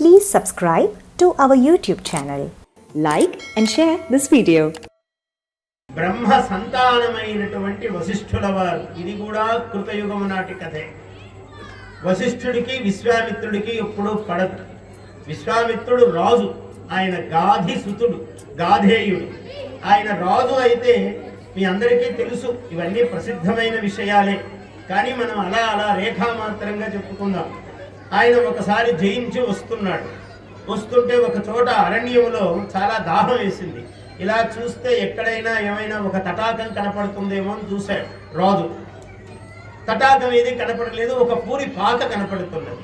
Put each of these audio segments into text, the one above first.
Please subscribe to our YouTube channel. Like and share this video. బ్రహ్మ సంతానమైనటువంటి వశిష్ఠుల వారు ఇది కూడా కృతయుగము నాటి కథే. వశిష్ఠుడికి విశ్వామిత్రుడికి ఎప్పుడూ పడదు. విశ్వామిత్రుడు రాజు ఆయన గాధి సుతుడు గాధేయుడు. ఆయన రాజు అయితే మీ అందరికీ తెలుసు ఇవన్నీ ప్రసిద్ధమైన విషయాలే. కానీ మనం అలా అలా రేఖామాత్రంగా చెప్పుకుందాం. ఆయన ఒకసారి జయించి వస్తున్నాడు. వస్తుంటే ఒక చోట అరణ్యంలో చాలా దాహం వేసింది. ఇలా చూస్తే ఎక్కడైనా ఏమైనా ఒక తటాకం కనపడుతుందేమో అని చూశాడు. రాజు. తటాకం ఏది కనపడలేదు ఒక పూరి పాక కనపడుతున్నది.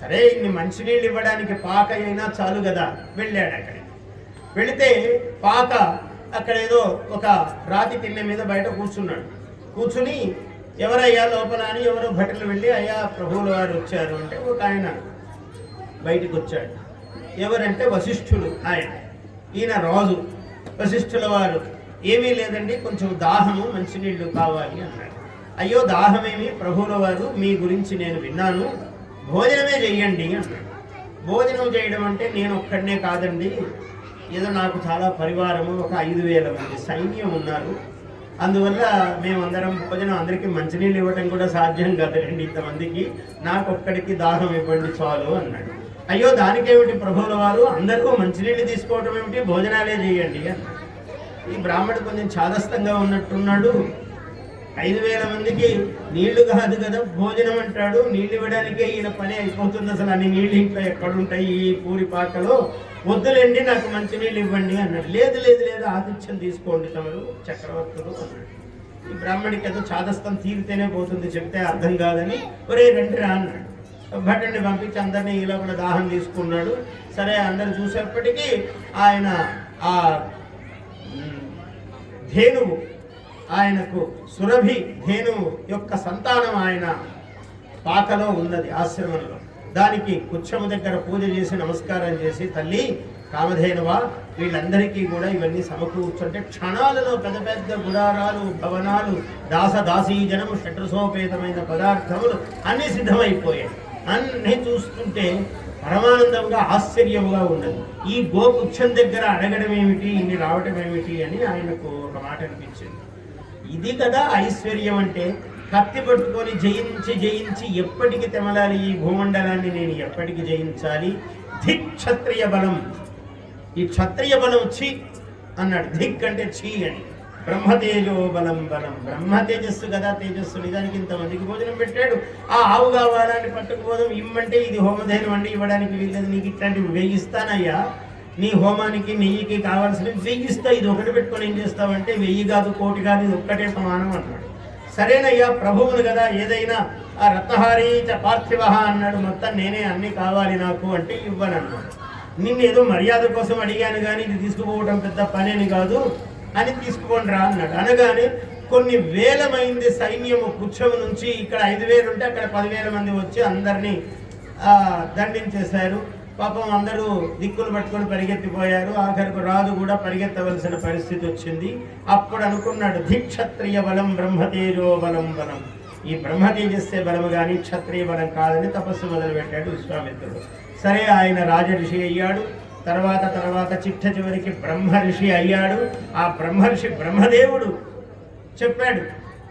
సరే ఇన్ని మంచినీళ్ళు ఇవ్వడానికి పాక అయినా చాలు కదా? వెళ్ళాడు అక్కడికి. వెళితే పాక అక్కడ ఏదో ఒక రాతి తిన్నె మీద బయట కూర్చున్నాడు. కూర్చుని ఎవరయ్యా లోపల అని ఎవరో భటులు వెళ్ళి అయ్యా ప్రభువుల వారు వచ్చారు. అంటే ఒక ఆయన బయటికి వచ్చాడు. ఎవరంటే వశిష్ఠుడు ఆయన. ఈయన రాజు. వశిష్ఠుల వారు ఏమీ లేదండి కొంచెం దాహము మంచినీళ్ళు కావాలి అన్నాడు. అయ్యో దాహమేమి? ప్రభువుల వారు మీ గురించి నేను విన్నాను. భోజనమే చెయ్యండి అన్నాడు. భోజనం చేయడం అంటే నేను ఒక్కడనే కాదండి. ఏదో నాకు చాలా పరివారము ఒక ఐదు వేల మంది సైన్యం ఉన్నారు. అందువల్ల మేమందరం భోజనం అందరికీ మంచినీళ్ళు ఇవ్వడం కూడా సాధ్యం కదండి ఇంతమందికి. నాకు ఒక్కడికి దాహం ఇవ్వండి చాలు అన్నాడు. అయ్యో దానికేమిటి ప్రభువుల వారు? అందరూ మంచినీళ్ళు తీసుకోవటం ఏమిటి? భోజనాలే చేయండి అన్నాడు. ఈ బ్రాహ్మడు కొంచెం చాదస్తంగా ఉన్నట్టున్నాడు. ఐదు వేల మందికి నీళ్ళు కాదు కదా భోజనం అంటాడు. నీళ్ళు ఇవ్వడానికే ఈయన పని అయిపోతుంది అసలు. అన్ని నీళ్ళు ఇంట్లో ఎక్కడుంటాయి ఈ పూరి పాకలో? వద్దులేండి నాకు మంచి నీళ్ళు ఇవ్వండి అన్నాడు. లేదు లేదు లేదు ఆతిథ్యం తీసుకోండి తమరు చక్రవర్తులు అన్నాడు. ఈ బ్రాహ్మడికి ఏదో చాదస్తం తీరితేనే పోతుంది చెప్తే అర్థం కాదని ఒరే రండి రా అన్నాడు. భటుని పంపించి అందరినీ ఈ లోపల దాహం తీసుకున్నాడు. సరే అందరు చూసేప్పటికీ ఆయన ఆ ధేనువు ఆయనకు సురభి ధేనువు యొక్క సంతానం ఆయన పాకలో ఉన్నది ఆశ్రమంలో. దానికి కుచ్చము దగ్గర పూజ చేసి నమస్కారం చేసి తల్లి కామధేనువా వీళ్ళందరికీ కూడా ఇవన్నీ సమకూర్చుంటే క్షణాలలో పెద్ద పెద్ద గుడారాలు భవనాలు దాస దాసీ జనము షట్రసోపేతమైన పదార్థములు అన్నీ సిద్ధమైపోయాయి. అన్నీ చూస్తుంటే పరమానందంగా ఆశ్చర్యముగా ఉన్నది. ఈ గోపుచ్చం దగ్గర అడగడం ఏమిటి ఇన్ని రావటం ఏమిటి అని ఆయనకు ఒక మాట అనిపించింది. ఇది కదా ఐశ్వర్యం అంటే కత్తి పట్టుకొని జయించి జయించి ఎప్పటికి తెమలాలి ఈ భూమండలాన్ని నేను ఎప్పటికి జయించాలి? ధిక్ క్షత్రియ బలం. ఈ క్షత్రియ బలం ఛీ అన్నాడు. ధిక్ అంటే ఛీ అని. బ్రహ్మతేజో బలం బలం. బ్రహ్మ తేజస్సు కదా తేజస్సు నిజానికి ఇంతమందికి భోజనం పెట్టాడు. ఆ ఆవు కావాలని పట్టుకుపోదాం ఇమ్మంటే ఇది హోమధేనం అండి ఇవ్వడానికి వీల్లేదు నీకు ఇట్లాంటివి వేయిస్తానయ్యా. నీ హోమానికి నెయ్యికి కావాల్సినవి వెయ్యిస్తా ఇది ఒకటి పెట్టుకొని ఏం చేస్తావంటే వెయ్యి కాదు కోటి కాదు ఇది ఒక్కటే సమానం అన్నాడు. సరేనయ్యా ప్రభువును కదా ఏదైనా ఆ రత్నహారి చ పార్థివ అన్నాడు. మొత్తం నేనే అన్ని కావాలి నాకు అంటే ఇవ్వనన్నాడు. నిన్ను ఏదో మర్యాద కోసం అడిగాను కానీ ఇది తీసుకుపోవడం పెద్ద పనేని కాదు. అని తీసుకుపోండి రా అన్నాడు. అనగానే కొన్ని వేల మంది సైన్యము పుచ్చము నుంచి ఇక్కడ ఐదు వేలు ఉంటే అక్కడ పదివేల మంది వచ్చి అందరినీ దండించేశారు. పాపం అందరూ దిక్కులు పట్టుకొని పరిగెత్తిపోయారు. ఆఖరికి రాజు కూడా పరిగెత్తవలసిన పరిస్థితి వచ్చింది. అప్పుడు అనుకున్నాడు ధిక్షత్రియ బలం బ్రహ్మతేజో బలం బలం. ఈ బ్రహ్మ తేజస్సే బలం కానీ క్షత్రియ బలం కాదని తపస్సు మొదలుపెట్టాడు విశ్వామిత్రుడు. సరే ఆయన రాజఋషి అయ్యాడు. తర్వాత తర్వాత చిట్ట చివరికి బ్రహ్మ ఋషి అయ్యాడు. ఆ బ్రహ్మ ఋషి బ్రహ్మదేవుడు చెప్పాడు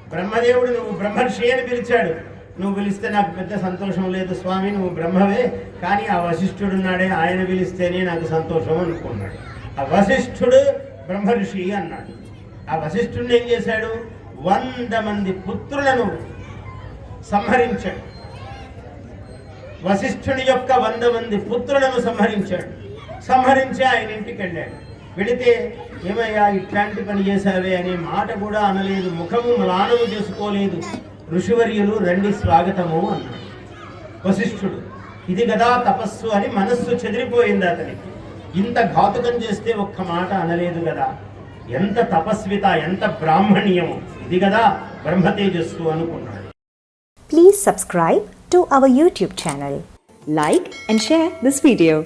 బ్రహ్మదేవుడు నువ్వు బ్రహ్మర్షి అని పిలిచాడు. నువ్వు పిలిస్తే నాకు పెద్ద సంతోషం లేదు స్వామి నువ్వు బ్రహ్మవే. కానీ ఆ వశిష్ఠుడున్నాడే ఆయన పిలిస్తేనే నాకు సంతోషం అనుకున్నాడు. ఆ వశిష్ఠుడు బ్రహ్మర్షి అన్నాడు. ఆ వశిష్ఠుడిని ఏం చేశాడు? వంద మంది పుత్రులను సంహరించాడు. వశిష్ఠుని యొక్క వంద మంది పుత్రులను సంహరించాడు. సంహరించి ఆయన ఇంటికి వెళ్ళాడు. వెళితే ఏమయ్యా ఇట్లాంటి పని చేశావే? అనే మాట కూడా అనలేదు. ముఖము మ్లానము చేసుకోలేదు. ఋషివర్యులు రండి స్వాగతము అన్నాడు. వశిష్ఠుడు ఇది కదా తపస్సు అని మనస్సు చెదిరిపోయింది అతనికి. ఇంత ఘాతుకం చేస్తే ఒక్క మాట అనలేదు కదా. ఎంత తపస్విత ఎంత బ్రాహ్మణ్యము. ఇది కదా బ్రహ్మతేజస్సు అనుకున్నాడు. Please subscribe to our YouTube channel like and share this video